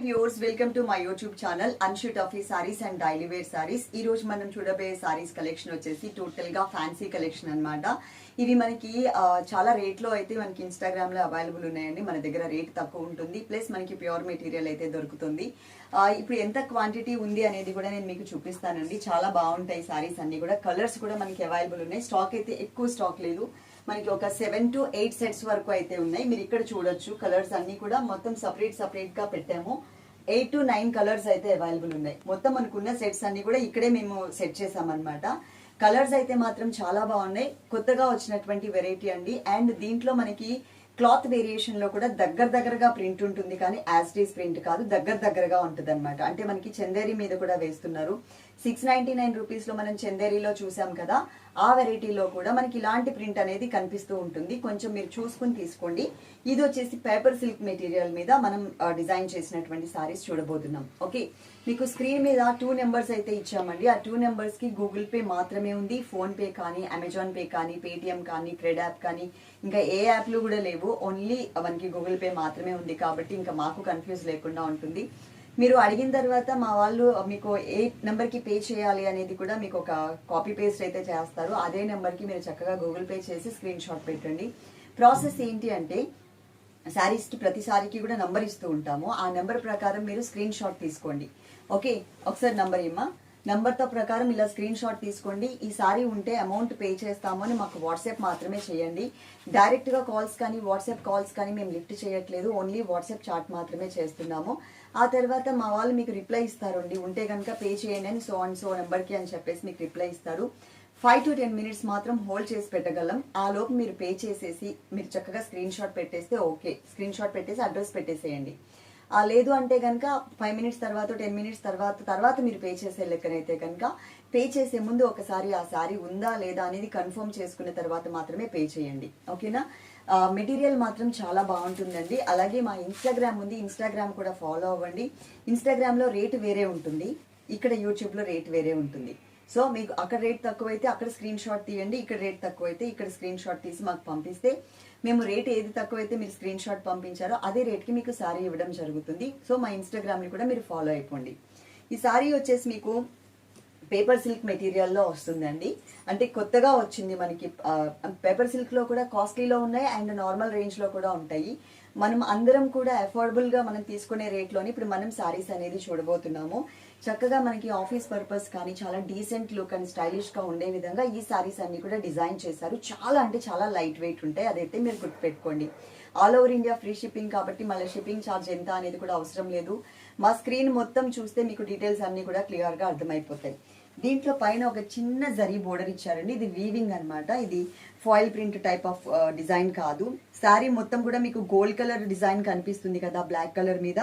Viewers welcome to my YouTube channel. Anshu taffy saris and daily wear saris. ఈ రోజు మనం చూడబోయే saris collection వచ్చేసి టోటల్గా ఫ్యాన్సీ కలెక్షన్ అనమాట ఇవి మనకి చాలా రేట్లో అయితే మనకి ఇన్స్టాగ్రామ్లో అవైలబుల్ ఉన్నాయండి. మన దగ్గర రేట్ తక్కువ ఉంటుంది. ప్లస్ మనకి ప్యూర్ మెటీరియల్ అయితే దొరుకుతుంది. ఇప్పుడు ఎంత క్వాంటిటీ ఉంది అనేది కూడా నేను మీకు చూపిస్తానండి. చాలా బాగుంటాయి సారీస్ అన్ని కూడా. కలర్స్ కూడా మనకి అవైలబుల్ ఉన్నాయి. స్టాక్ అయితే ఎక్కువ స్టాక్ లేదు. మనకి ఒక సెవెన్ టు ఎయిట్ సెట్స్ వరకు అయితే ఉన్నాయి. మీరు ఇక్కడ చూడొచ్చు కలర్స్ అన్ని కూడా మొత్తం సపరేట్ సపరేట్గా పెట్టాము. ఎయిట్ టు నైన్ కలర్స్ అయితే అవైలబుల్ ఉన్నాయి. మొత్తం అనుకున్న సెట్స్ అన్ని కూడా ఇక్కడే మేము సెట్ చేసామన్నమాట. కలర్స్ అయితే మాత్రం చాలా బాగున్నాయి. కొత్తగా వచ్చినటువంటి వెరైటీ అండి. అండ్ దీంట్లో మనకి క్లాత్ వేరియేషన్లో కూడా దగ్గర దగ్గరగా ప్రింట్ ఉంటుంది. కానీ యాస్టీస్ ప్రింట్ కాదు దగ్గర దగ్గరగా ఉంటుంది అనమాట అంటే మనకి చందేరి మీద కూడా వేస్తున్నారు. సిక్స్ నైన్టీ నైన్ రూపీస్లో మనం చందేరిలో చూసాం కదా ఆ వెరైటీలో కూడా మనకి ఇలాంటి ప్రింట్ అనేది కనిపిస్తూ ఉంటుంది. కొంచెం మీరు చూసుకుని తీసుకోండి. ఇది వచ్చేసి పేపర్ సిల్క్ మెటీరియల్ మీద మనం డిజైన్ చేసినటువంటి సారీస్ చూడబోతున్నాం. ఓకే? మీకు స్క్రీన్ మీద టూ నెంబర్స్ అయితే ఇచ్చామండి. ఆ టూ నెంబర్స్కి గూగుల్ పే మాత్రమే ఉంది. ఫోన్ పే కానీ అమెజాన్ పే కానీ పేటిఎం కానీ క్రెడ్ యాప్ కానీ ఇంకా ఏ యాప్లు కూడా లేవు. ఓన్లీ మనకి గూగుల్ పే మాత్రమే ఉంది కాబట్టి ఇంకా మాకు కన్ఫ్యూజ్ లేకుండా ఉంటుంది. మీరు అడిగిన తర్వాత మా వాళ్ళు మీకు ఏ నెంబర్కి పే చేయాలి అనేది కూడా మీకు ఒక కాపీ పేస్ట్ అయితే చేస్తారు. అదే నెంబర్కి మీరు చక్కగా గూగుల్ పే చేసి స్క్రీన్ షాట్ పెట్టండి. ప్రాసెస్ ఏంటి అంటే శారీస్కి ప్రతి సారీకి కూడా నంబర్ ఇస్తూ ఉంటాము. ఆ నెంబర్ ప్రకారం మీరు స్క్రీన్ షాట్ తీసుకోండి. ఓకే? ఒకసారి నంబర్ ఇమ్మా. నంబర్తో ప్రకారం ఇలా స్క్రీన్ షాట్ తీసుకోండి. ఈ సారీ ఉంటే అమౌంట్ పే చేస్తాము అని మాకు వాట్సాప్ మాత్రమే చేయండి. డైరెక్ట్గా కాల్స్ కానీ వాట్సాప్ కాల్స్ కానీ మేము లిఫ్ట్ చేయట్లేదు. ఓన్లీ వాట్సాప్ చాట్ మాత్రమే చేస్తున్నాము. ఆ తర్వాత మా వాళ్ళు మీకు రిప్లై ఇస్తారండి. ఉంటే కనుక పే చేయండి అని సో అండ్ సో నెంబర్కి అని చెప్పేసి మీకు రిప్లై ఇస్తారు. ఫైవ్ టు టెన్ మినిట్స్ మాత్రం హోల్డ్ చేసి పెట్టగలం. ఆ లోపు మీరు పే చేసేసి మీరు చక్కగా స్క్రీన్ షాట్ పెట్టేస్తే ఓకే స్క్రీన్ షాట్ పెట్టేసి అడ్రస్ పెట్టేసేయండి. లేదు అంటే కనుక ఫైవ్ మినిట్స్ తర్వాత టెన్ మినిట్స్ తర్వాత తర్వాత మీరు పే చేసే లెక్కనైతే కనుక పే చేసే ముందు ఒకసారి ఆ సారీ ఉందా లేదా అనేది కన్ఫర్మ్ చేసుకున్న తర్వాత మాత్రమే పే చేయండి. ఓకేనా మెటీరియల్ మాత్రం చాలా బాగుంటుందండి. అలాగే మా ఇన్స్టాగ్రామ్ ఉంది. ఇన్స్టాగ్రామ్ కూడా ఫాలో అవ్వండి. ఇన్స్టాగ్రామ్లో రేటు వేరే ఉంటుంది. ఇక్కడ యూట్యూబ్లో రేట్ వేరే ఉంటుంది. సో మీకు అక్కడ రేట్ తక్కువైతే అక్కడ స్క్రీన్ షాట్ తీయండి. ఇక్కడ రేట్ తక్కువైతే ఇక్కడ స్క్రీన్ షాట్ తీసి మాకు పంపిస్తే మేము రేట్ ఏది తక్కువైతే మీరు స్క్రీన్ షాట్ పంపించారో అదే రేట్కి మీకు సారీ ఇవ్వడం జరుగుతుంది. సో మా ఇన్స్టాగ్రామ్ని కూడా మీరు ఫాలో అయిపోండి. ఈ సారీ వచ్చేసి మీకు పేపర్ సిల్క్ మెటీరియల్లో వస్తుందండి. అంటే కొత్తగా వచ్చింది మనకి పేపర్ సిల్క్లో కూడా కాస్ట్లీలో ఉన్నాయి అండ్ నార్మల్ రేంజ్లో కూడా ఉంటాయి. మనం అందరం కూడా అఫోర్డబుల్గా మనం తీసుకునే రేట్లోని ఇప్పుడు మనం శారీస్ అనేది చూడబోతున్నాము. చక్కగా మనకి ఆఫీస్ పర్పస్ కానీ చాలా డీసెంట్ లుక్ అండ్ స్టైలిష్గా ఉండే విధంగా ఈ సారీస్ అన్ని కూడా డిజైన్ చేశారు. చాలా అంటే చాలా లైట్ వెయిట్ ఉంటాయి. అదైతే మీరు గుర్తుపెట్టుకోండి. All over India free shipping కాబట్టి మళ్ళీ షిప్పింగ్ ఛార్జ్ ఎంత అనేది కూడా అవసరం లేదు. మా స్క్రీన్ మొత్తం చూస్తే మీకు డీటెయిల్స్ అన్ని కూడా క్లియర్గా అర్థమైపోతాయి. దీంట్లో పైన ఒక చిన్న జరీ బోర్డర్ ఇచ్చారండి. ఇది వీవింగ్ అన్నమాట. ఇది foil print type of design కాదు. శారీ మొత్తం కూడా మీకు గోల్డ్ కలర్ డిజైన్ కనిపిస్తుంది కదా బ్లాక్ కలర్ మీద.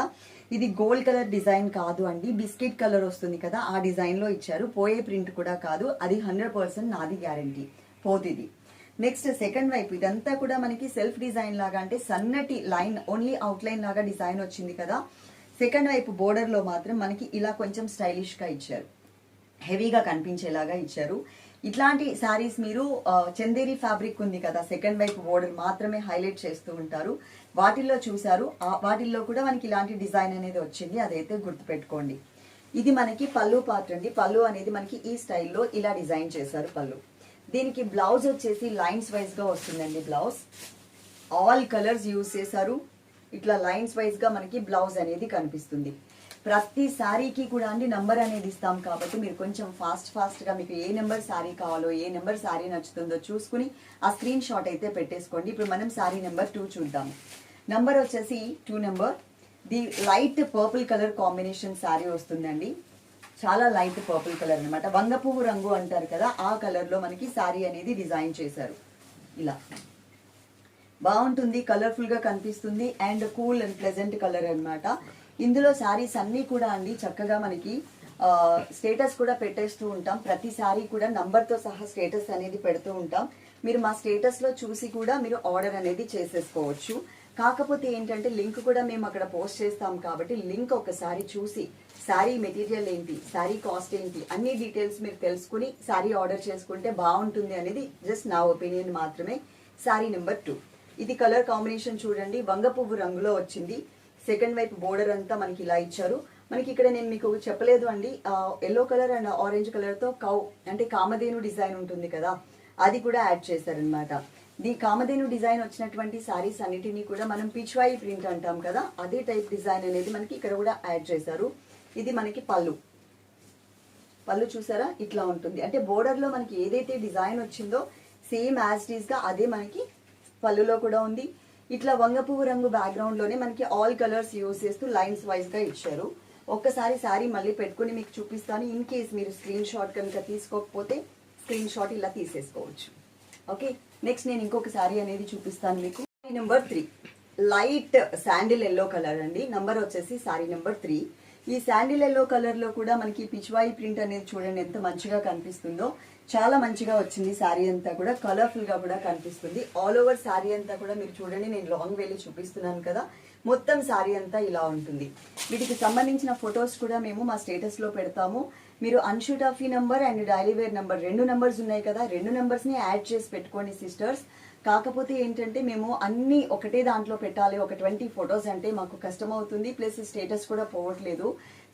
ఇది గోల్డ్ కలర్ డిజైన్ కాదు అండి. బిస్కెట్ కలర్ వస్తుంది కదా ఆ డిజైన్లో ఇచ్చారు. పోయే ప్రింట్ కూడా కాదు. అది హండ్రెడ్ పర్సెంట్ నాది గ్యారంటీ పోతిది. నెక్స్ట్ సెకండ్ వైపు. ఇదంతా కూడా మనకి సెల్ఫ్ డిజైన్ లాగా అంటే సన్నటి లైన్ ఓన్లీ అవుట్ లైన్ లాగా డిజైన్ వచ్చింది కదా. సెకండ్ వైపు బోర్డర్లో మాత్రం మనకి ఇలా కొంచెం స్టైలిష్గా ఇచ్చారు. హెవీగా కనిపించేలాగా ఇచ్చారు. ఇట్లాంటి శారీస్ మీరు చందేరి ఫ్యాబ్రిక్ ఉంది కదా సెకండ్ వైపు బోర్డర్ మాత్రమే హైలైట్ చేస్తూ ఉంటారు. వాటిల్లో చూశారు. ఆ వాటిల్లో కూడా మనకి ఇలాంటి డిజైన్ అనేది వచ్చింది. అదైతే గుర్తుపెట్టుకోండి. ఇది మనకి పళ్ళు పాత్ర అండి. పళ్ళు అనేది మనకి ఈ స్టైల్లో ఇలా డిజైన్ చేశారు పళ్ళు. దీనికి బ్లౌజ్ వచ్చేసి లైన్స్ వైజ్గా వస్తుందండి బ్లౌజ్. ఆల్ కలర్స్ యూజ్ చేశారు. ఇట్లా లైన్స్ వైజ్గా మనకి బ్లౌజ్ అనేది కనిపిస్తుంది. ప్రతి శారీకి కూడా అండి నంబర్ అనేది ఇస్తాం కాబట్టి మీరు కొంచెం ఫాస్ట్ ఫాస్ట్గా మీకు ఏ నెంబర్ శారీ కావాలో ఏ నెంబర్ శారీ నచ్చుతుందో చూసుకుని ఆ స్క్రీన్ షాట్ అయితే పెట్టేసుకోండి. ఇప్పుడు మనం శారీ నెంబర్ టూ చూద్దాం. నంబర్ వచ్చేసి two number the light purple colour combination sari వస్తుందండి. చాలా లైట్ పర్పుల్ కలర్ అన్నమాట. వంగ పువ్వు రంగు అంటారు కదా ఆ కలర్లో మనకి శారీ అనేది డిజైన్ చేశారు. ఇలా. బాగుంటుంది కలర్ఫుల్గా కనిపిస్తుంది and cool and pleasant colour అన్నమాట. ఇందులో శారీస్ అన్నీ కూడా అండి చక్కగా మనకి స్టేటస్ కూడా పెట్టేస్తూ ఉంటాం. ప్రతి శారీ కూడా నంబర్తో సహా స్టేటస్ అనేది పెడుతూ ఉంటాం. మీరు మా స్టేటస్లో చూసి కూడా మీరు ఆర్డర్ అనేది చేసేసుకోవచ్చు. కాకపోతే ఏంటంటే లింక్ కూడా మేము అక్కడ పోస్ట్ చేస్తాం కాబట్టి లింక్ ఒకసారి చూసి శారీ మెటీరియల్ ఏంటి శారీ కాస్ట్ ఏంటి అన్ని డీటెయిల్స్ మీరు తెలుసుకుని శారీ ఆర్డర్ చేసుకుంటే బాగుంటుంది అనేది జస్ట్ నా ఒపీనియన్ మాత్రమే. శారీ నెంబర్ టూ ఇది కలర్ కాంబినేషన్ చూడండి వంగ పువ్వు రంగులో వచ్చింది. సెకండ్ వైపు బోర్డర్ అంతా మనకి ఇలా ఇచ్చారు. మనకి ఇక్కడ నేను మీకు చెప్పలేదు అండి ఎల్లో కలర్ అండ్ ఆరెంజ్ కలర్తో కౌ అంటే కామధేను డిజైన్ ఉంటుంది కదా అది కూడా యాడ్ చేశారనమాట దీ కామధేను డిజైన్ వచ్చినటువంటి సారీస్ అన్నిటినీ కూడా మనం పిచ్వాయి ప్రింట్ అంటాం కదా అదే టైప్ డిజైన్ అనేది మనకి ఇక్కడ కూడా యాడ్ చేశారు. ఇది మనకి పళ్ళు. పళ్ళు చూసారా? ఇట్లా ఉంటుంది. అంటే బోర్డర్లో మనకి ఏదైతే డిజైన్ వచ్చిందో సేమ్ యాజ్ ఇట్గా అదే మనకి పళ్ళులో కూడా ఉంది. ఇట్లా వంగపువ్వు రంగు బ్యాక్గ్రౌండ్లోనే మనకి ఆల్ కలర్స్ యూజ్ చేస్తూ లైన్స్ వైజ్గా ఇచ్చారు. ఒక్కసారి శారీ మళ్ళీ పెట్టుకుని మీకు చూపిస్తాను. ఇన్ కేస్ మీరు స్క్రీన్ షాట్ కనుక తీసుకోకపోతే స్క్రీన్ షాట్ ఇలా తీసేసుకోవచ్చు. ఓకే నెక్స్ట్ నేను ఇంకొక శారీ అనేది చూపిస్తాను మీకు. Number three light sandal yellow colour అండి. నంబర్ వచ్చేసి శారీ నెంబర్ త్రీ ఈ శాండిల్ ఎల్లో కలర్లో కూడా మనకి పిచ్వాయి ప్రింట్ అనేది చూడండి ఎంత మంచిగా కనిపిస్తుందో. చాలా మంచిగా వచ్చింది శారీ అంతా కూడా. కలర్ఫుల్గా కూడా కనిపిస్తుంది. ఆల్ ఓవర్ శారీ అంతా కూడా మీరు చూడండి నేను లాంగ్ వెళ్ళి చూపిస్తున్నాను కదా. మొత్తం శారీ అంతా ఇలా ఉంటుంది. వీటికి సంబంధించిన ఫొటోస్ కూడా మేము మా స్టేటస్లో పెడతాము. మీరు అన్షూట్ ఆఫీ number and daily wear number రెండు నంబర్స్ ఉన్నాయి కదా. రెండు numbers ని యాడ్ చేసి పెట్టుకోండి సిస్టర్స్ కాకపోతే ఏంటంటే మేము అన్ని ఒకటే దాంట్లో పెట్టాలి. ఒక ట్వంటీ ఫొటోస్ అంటే మాకు కష్టం అవుతుంది ప్లస్ స్టేటస్ కూడా పోవట్లేదు.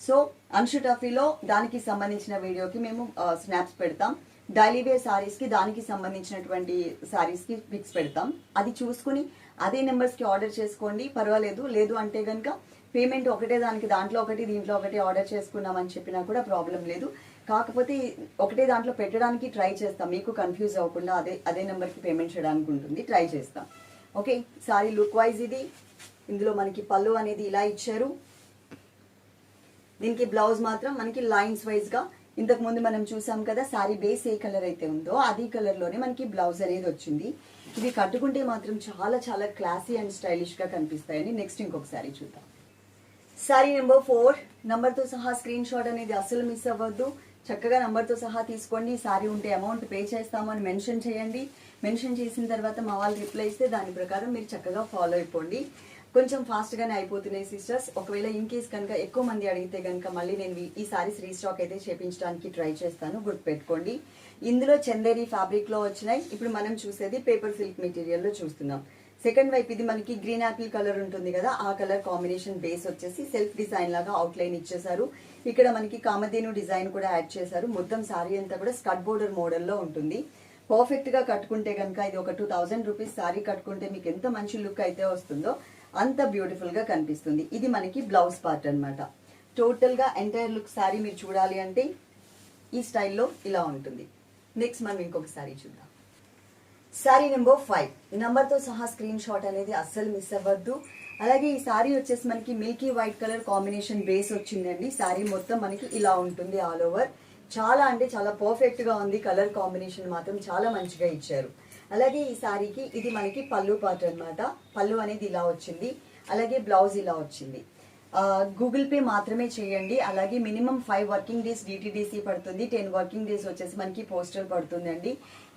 సో అన్షూట్ టఫీలో దానికి సంబంధించిన వీడియోకి మేము స్నాప్స్ పెడతాం. డైలీ వేర్ సారీస్కి దానికి సంబంధించినటువంటి శారీస్కి పిక్స్ పెడతాం. అది చూసుకుని అదే నెంబర్స్కి ఆర్డర్ చేసుకోండి. పర్వాలేదు. లేదు అంటే కనుక పేమెంట్ ఒకటే దానికి దాంట్లో ఒకటి దీంట్లో ఒకటి ఆర్డర్ చేసుకున్నామని చెప్పినా కూడా ప్రాబ్లం లేదు. కాకపోతే ఒకటే దాంట్లో పెట్టడానికి ట్రై చేస్తాం. మీకు కన్ఫ్యూజ్ అవ్వకుండా అదే అదే నెంబర్కి పేమెంట్ చేయడానికి ఉంటుంది. ట్రై చేస్తాం. ఓకే? సారీ లుక్ వైజ్ ఇది. ఇందులో మనకి పళ్ళు అనేది ఇలా ఇచ్చారు. దీనికి బ్లౌజ్ మాత్రం మనకి లైన్స్ వైజ్గా ఇంతకుముందు మనం చూసాం కదా సారీ బేస్ ఏ కలర్ అయితే ఉందో అదే కలర్లోనే మనకి బ్లౌజ్ అనేది వచ్చింది. ఇవి కట్టుకుంటే మాత్రం చాలా చాలా క్లాసీ అండ్ స్టైలిష్గా కనిపిస్తాయని నెక్స్ట్ ఇంకొక సారీ చూద్దాం సారీ నెంబర్ ఫోర్తో సహా స్క్రీన్ షాట్ అనేది అస్సలు మిస్ అవ్వద్దు. చక్కగా నెంబర్తో సహా తీసుకోండి. సారీ ఉంటే అమౌంట్ పే చేస్తాము అని మెన్షన్ చేయండి. మెన్షన్ చేసిన తర్వాత మా వాళ్ళు రిప్లై ఇస్తే దాని ప్రకారం మీరు చక్కగా ఫాలో అయిపోండి. కొంచెం ఫాస్ట్గానే అయిపోతున్నాయి సిస్టర్స్ ఒకవేళ ఇన్ కేస్ కనుక ఎక్కువ మంది అడిగితే కనుక మళ్ళీ నేను ఈ- ఈ సారీస్ రీస్టాక్ అయితే చేపించడానికి ట్రై చేస్తాను. గుర్తుపెట్టుకోండి ఇందులో చందేరి ఫ్యాబ్రిక్లో వచ్చినాయి. ఇప్పుడు మనం చూసేది పేపర్ సిల్క్ మెటీరియల్లో చూస్తున్నాం. సెకండ్ వైపు ఇది మనకి గ్రీన్ యాపిల్ కలర్ ఉంటుంది కదా ఆ కలర్ కాంబినేషన్ బేస్ వచ్చేసి సెల్ఫ్ డిజైన్ లాగా అవుట్ లైన్ ఇచ్చేసారు ఇక్కడ మనకి కామధేను డిజైన్ కూడా యాడ్ చేశారు. మొత్తం సారీ అంతా కూడా స్కట్ బోర్డర్ మోడల్లో ఉంటుంది. పర్ఫెక్ట్గా కట్టుకుంటే కనుక ఇది ఒక టూ థౌజండ్ రూపీస్ సారీ కట్టుకుంటే మీకు ఎంత మంచి లుక్ అయితే వస్తుందో అంత బ్యూటిఫుల్గా కనిపిస్తుంది. ఇది మనకి బ్లౌజ్ పార్ట్ అనమాట టోటల్గా ఎంటైర్ లుక్ సారీ మీరు చూడాలి అంటే ఈ స్టైల్లో ఇలా ఉంటుంది. నెక్స్ట్ మనం ఇంకొక సారీ చూద్దాం. శారీ నెంబర్ ఫైవ్ నెంబర్తో సహా స్క్రీన్ షాట్ అనేది అస్సలు మిస్ అవ్వద్దు. అలాగే ఈ సారీ వచ్చేసి మనకి milky white colour combination base వచ్చిందండి. శారీ మొత్తం మనకి ఇలా ఉంటుంది ఆల్ ఓవర్ చాలా అంటే చాలా పర్ఫెక్ట్గా ఉంది. కలర్ కాంబినేషన్ మాత్రం చాలా మంచిగా ఇచ్చారు. అలాగే ఈ శారీకి ఇది మనకి పళ్ళు పాట అన్నమాట. పళ్ళు అనేది ఇలా వచ్చింది. అలాగే బ్లౌజ్ ఇలా వచ్చింది. గూగుల్ పే మాత్రమే చేయండి. అలాగే minimum five working days DTDC పడుతుంది. టెన్ వర్కింగ్ డేస్ వచ్చేసి మనకి పోస్టల్ పడుతుందండి.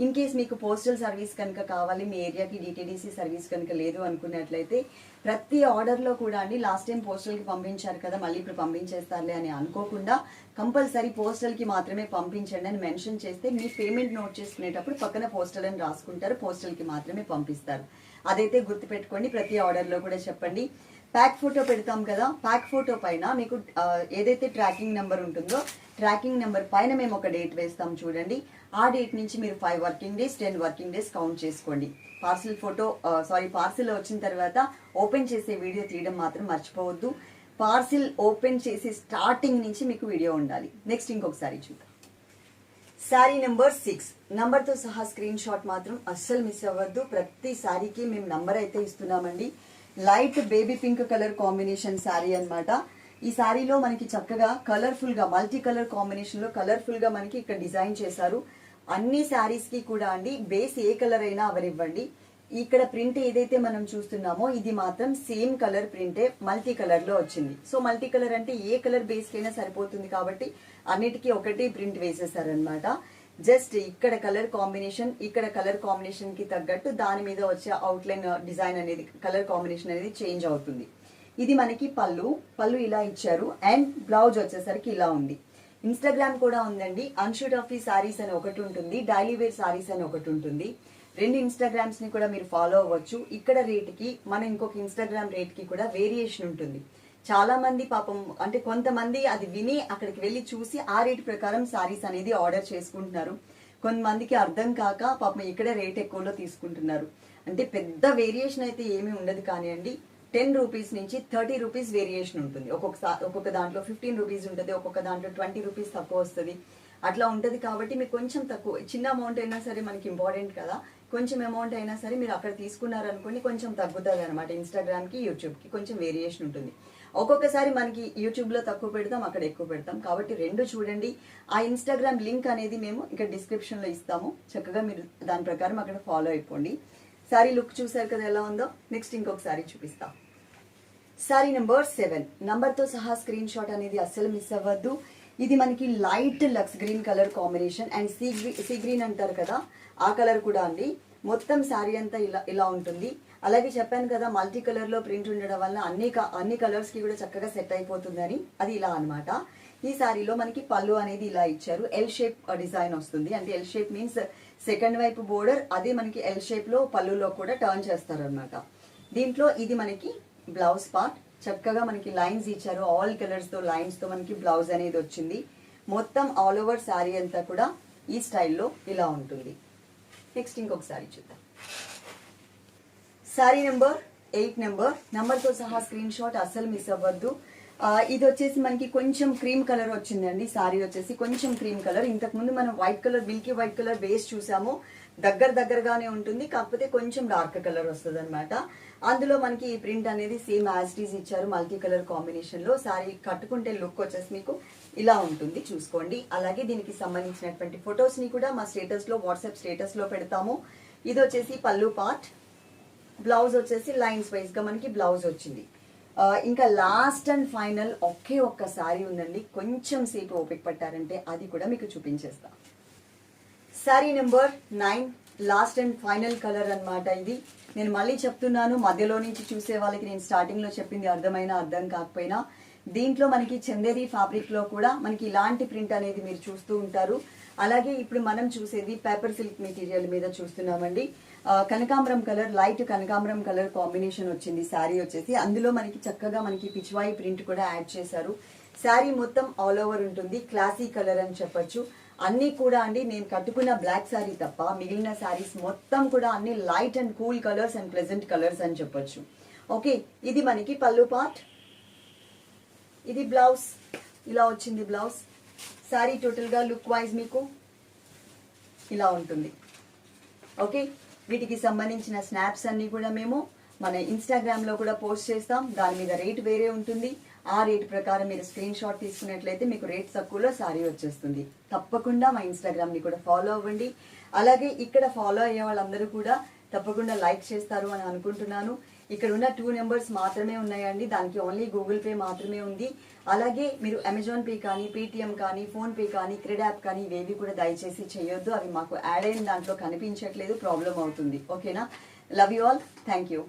ఇన్ కేస్ మీకు పోస్టల్ సర్వీస్ కనుక కావాలి మీ ఏరియాకి డిటీడీసీ సర్వీస్ కనుక లేదు అనుకున్నట్లయితే ప్రతి ఆర్డర్లో కూడా అండి లాస్ట్ టైం పోస్టల్కి పంపించారు కదా మళ్ళీ ఇప్పుడు పంపించేస్తారులే అని అనుకోకుండా కంపల్సరీ పోస్టల్కి మాత్రమే పంపించండి అని మెన్షన్ చేస్తే మీ పేమెంట్ నోట్ చేసుకునేటప్పుడు పక్కన పోస్టల్ అని రాసుకుంటారు పోస్టల్కి మాత్రమే పంపిస్తారు. అదైతే గుర్తుపెట్టుకోండి ప్రతి ఆర్డర్లో కూడా చెప్పండి. ప్యాక్ ఫోటో పెడతాం కదా ప్యాక్ ఫోటో పైన మీకు ఏదైతే ట్రాకింగ్ నెంబర్ ఉంటుందో ట్రాకింగ్ నెంబర్ పైన మేము ఒక డేట్ వేస్తాం చూడండి. ఆ డేట్ నుంచి మీరు five working days ten working days count చేసుకోండి. పార్సిల్ ఫోటో సారీ పార్సిల్ వచ్చిన తర్వాత ఓపెన్ చేసే వీడియో తీయడం మాత్రం మర్చిపోవద్దు. పార్సిల్ ఓపెన్ చేసే స్టార్టింగ్ నుంచి మీకు వీడియో ఉండాలి. నెక్స్ట్ ఇంకొకసారి చూద్దాం. శారీ నెంబర్ సిక్స్ నంబర్తో సహా స్క్రీన్ షాట్ మాత్రం అస్సలు మిస్ అవ్వద్దు. ప్రతి శారీకి మేము నంబర్ అయితే ఇస్తున్నామండి. Light baby pink colour combination sari అనమాట ఈ శారీలో మనకి చక్కగా కలర్ఫుల్గా మల్టీ కలర్ కాంబినేషన్లో కలర్ఫుల్గా మనకి ఇక్కడ డిజైన్ చేశారు. అన్ని శారీస్కి కూడా అండి బేస్ ఏ కలర్ అయినా అవరివ్వండి. ఇక్కడ ప్రింట్ ఏదైతే మనం చూస్తున్నామో ఇది మాత్రం సేమ్ కలర్ ప్రింటే మల్టీ కలర్లో వచ్చింది. సో మల్టీ కలర్ అంటే ఏ కలర్ బేస్ కైనా సరిపోతుంది కాబట్టి అన్నిటికీ ఒకటి ప్రింట్ వేసేసారనమాట జస్ట్ ఇక్కడ కలర్ కాంబినేషన్ ఇక్కడ కలర్ కాంబినేషన్కి తగ్గట్టు దాని మీద వచ్చే అవుట్లైన్ డిజైన్ uh, అనేది కలర్ కాంబినేషన్ అనేది చేంజ్ అవుతుంది. ఇది మనకి పళ్ళు పళ్ళు ఇలా ఇచ్చారు అండ్ బ్లౌజ్ వచ్చేసరికి ఇలా ఉంది. ఇన్స్టాగ్రామ్ కూడా ఉందండి అన్షూట్ ఆఫ్ సారీస్ అని ఒకటి ఉంటుంది డైలీ వేర్ సారీస్ అని ఒకటి ఉంటుంది. రెండు ఇన్స్టాగ్రామ్స్ని కూడా మీరు ఫాలో అవ్వచ్చు. ఇక్కడ రేట్కి మన ఇంకొక ఇన్స్టాగ్రామ్ రేట్కి కూడా వేరియేషన్ ఉంటుంది. చాలా మంది పాపం అంటే కొంతమంది అది విని అక్కడికి వెళ్ళి చూసి ఆ రేట్ ప్రకారం సారీస్ అనేది ఆర్డర్ చేసుకుంటున్నారు. కొంతమందికి అర్థం కాక పాపం ఇక్కడే రేట్ ఎక్కువలో తీసుకుంటున్నారు. అంటే పెద్ద వేరియేషన్ అయితే ఏమీ ఉండదు కానివ్వండి. టెన్ రూపీస్ నుంచి థర్టీ రూపీస్ వేరియేషన్ ఉంటుంది. ఒక్కొక్కసారి ఒక్కొక్క దాంట్లో ఫిఫ్టీన్ రూపీస్ ఉంటుంది ఒక్కొక్క దాంట్లో ట్వంటీ రూపీస్ తక్కువ వస్తుంది. అట్లా ఉంటుంది కాబట్టి మీకు కొంచెం తక్కువ చిన్న అమౌంట్ అయినా సరే మనకి ఇంపార్టెంట్ కదా. కొంచెం అమౌంట్ అయినా సరే మీరు అక్కడ తీసుకున్నారనుకోండి కొంచెం తగ్గుతుంది అనమాట ఇన్స్టాగ్రామ్కి యూట్యూబ్కి కొంచెం వేరియేషన్ ఉంటుంది. ఒక్కొక్కసారి మనకి యూట్యూబ్లో తక్కువ పెడతాం అక్కడ ఎక్కువ పెడతాం. కాబట్టి రెండు చూడండి. ఆ ఇన్స్టాగ్రామ్ లింక్ అనేది మేము ఇక్కడ డిస్క్రిప్షన్లో ఇస్తాము. చక్కగా మీరు దాని ప్రకారం అక్కడ ఫాలో అయిపోండి. సారీ లుక్ చూసారు కదా ఎలా ఉందో? నెక్స్ట్ ఇంకొక సారీ చూపిస్తాం. సారీ నెంబర్ సెవెన్ నంబర్తో సహా స్క్రీన్ షాట్ అనేది అస్సలు మిస్ అవ్వద్దు. ఇది మనకి light Lux green colour combination and C C green అంటారు కదా ఆ కలర్ కూడా అండి. మొత్తం శారీ అంతా ఇలా ఇలా ఉంటుంది. అలాగే చెప్పాను కదా మల్టీ కలర్లో ప్రింట్ ఉండడం వల్ల అన్ని అన్ని కలర్స్కి కూడా చక్కగా సెట్ అయిపోతుందని. అది ఇలా అనమాట ఈ శారీలో మనకి పళ్ళు అనేది ఇలా ఇచ్చారు. ఎల్ షేప్ డిజైన్ వస్తుంది. అంటే ఎల్ షేప్ మీన్స్ సెకండ్ వైపు బోర్డర్ అదే మనకి ఎల్ షేప్లో పళ్ళులో కూడా టర్న్ చేస్తారు అనమాట దీంట్లో ఇది మనకి బ్లౌజ్ పార్ట్ చక్కగా మనకి లైన్స్ ఇచ్చారు. ఆల్ కలర్స్తో లైన్స్తో మనకి బ్లౌజ్ అనేది వచ్చింది. మొత్తం ఆల్ ఓవర్ శారీ అంతా కూడా ఈ స్టైల్లో ఇలా ఉంటుంది. నెక్స్ట్ ఇంకొక శారీ చూద్దాం. శారీ నెంబర్ ఎయిట్ నెంబర్తో సహా స్క్రీన్ షాట్ అస్సలు మిస్ అవ్వద్దు. ఇది వచ్చేసి మనకి కొంచెం క్రీమ్ కలర్ వచ్చిందండి. సారీ వచ్చేసి కొంచెం క్రీమ్ కలర్ ఇంతకు ముందు మనం white colour milky white colour base చూసాము. దగ్గర దగ్గరగానే ఉంటుంది కాకపోతే కొంచెం డార్క్ కలర్ వస్తుంది అనమాట అందులో మనకి ఈ ప్రింట్ అనేది సేమ్ యాజ్ ఇచ్చారు మల్టీ కలర్ కాంబినేషన్లో. సారీ కట్టుకుంటే లుక్ వచ్చేసి మీకు ఇలా ఉంటుంది చూసుకోండి. అలాగే దీనికి సంబంధించినటువంటి ఫొటోస్ని కూడా మా స్టేటస్లో వాట్సాప్ స్టేటస్లో పెడతాము. ఇది వచ్చేసి పళ్ళు పార్ట్ బ్లౌజ్ వచ్చేసి లైన్స్ వైజ్గా మనకి బ్లౌజ్ వచ్చింది. ఇంకా లాస్ట్ అండ్ ఫైనల్ ఒకే ఒక్క సారీ ఉందండి. కొంచెం సేపు ఓపిక పట్టారంటే అది కూడా మీకు చూపించేస్తాను sari number nine last and final colour అన్నమాట ఇది. నేను మళ్ళీ చెప్తున్నాను మధ్యలో నుంచి చూసే వాళ్ళకి నేను స్టార్టింగ్లో చెప్పింది అర్థమైనా అర్థం కాకపోయినా. దీంట్లో మనకి చందేరి ఫ్యాబ్రిక్లో కూడా మనకి ఇలాంటి ప్రింట్ అనేది మీరు చూస్తూ ఉంటారు. అలాగే ఇప్పుడు మనం చూసేది పేపర్ సిల్క్ మెటీరియల్ మీద చూస్తున్నామండి. కనకాంబరం కలర్ లైట్ కనకాంబరం కలర్ కాంబినేషన్ వచ్చింది శారీ వచ్చేసి. అందులో మనకి చక్కగా మనకి పిచ్వాయి ప్రింట్ కూడా యాడ్ చేశారు. శారీ మొత్తం ఆల్ ఓవర్ ఉంటుంది క్లాసీ కలర్ అని చెప్పొచ్చు. అన్నీ కూడా అండి నేను కట్టుకున్న బ్లాక్ శారీ తప్ప మిగిలిన శారీస్ మొత్తం కూడా అన్ని light and cool colours and pleasant colours అని చెప్పొచ్చు. ఓకే ఇది మనకి పళ్ళు పార్ట్ ఇది బ్లౌజ్ ఇలా వచ్చింది బ్లౌజ్ శారీ టోటల్గా లుక్ వైజ్ మీకు ఇలా ఉంటుంది. ఓకే వీటికి సంబంధించిన స్నాప్స్ అన్నీ కూడా మేము మన ఇన్స్టాగ్రామ్లో కూడా పోస్ట్ చేస్తాం. దాని మీద రేట్ వేరే ఉంటుంది. ఆ రేట్ ప్రకారం మీరు స్క్రీన్ షాట్ తీసుకున్నట్లయితే మీకు రేట్ తక్కువలో సారీ వచ్చేస్తుంది. తప్పకుండా మా ఇన్స్టాగ్రామ్ని కూడా ఫాలో అవ్వండి. అలాగే ఇక్కడ ఫాలో అయ్యే వాళ్ళందరూ కూడా తప్పకుండా లైక్ చేస్తారు అని అనుకుంటున్నాను. ఇక్కడ ఉన్న టూ నెంబర్స్ మాత్రమే ఉన్నాయండి. దానికి ఓన్లీ గూగుల్ పే మాత్రమే ఉంది. అలాగే మీరు అమెజాన్ పే కానీ పేటిఎం కానీ ఫోన్పే కానీ క్రెడ్ యాప్ కానీ ఇవేవి కూడా దయచేసి చేయొద్దు. అవి మాకు యాడ్ అయిన దాంట్లో కనిపించట్లేదు. ప్రాబ్లం అవుతుంది. ఓకేనా love you all thank you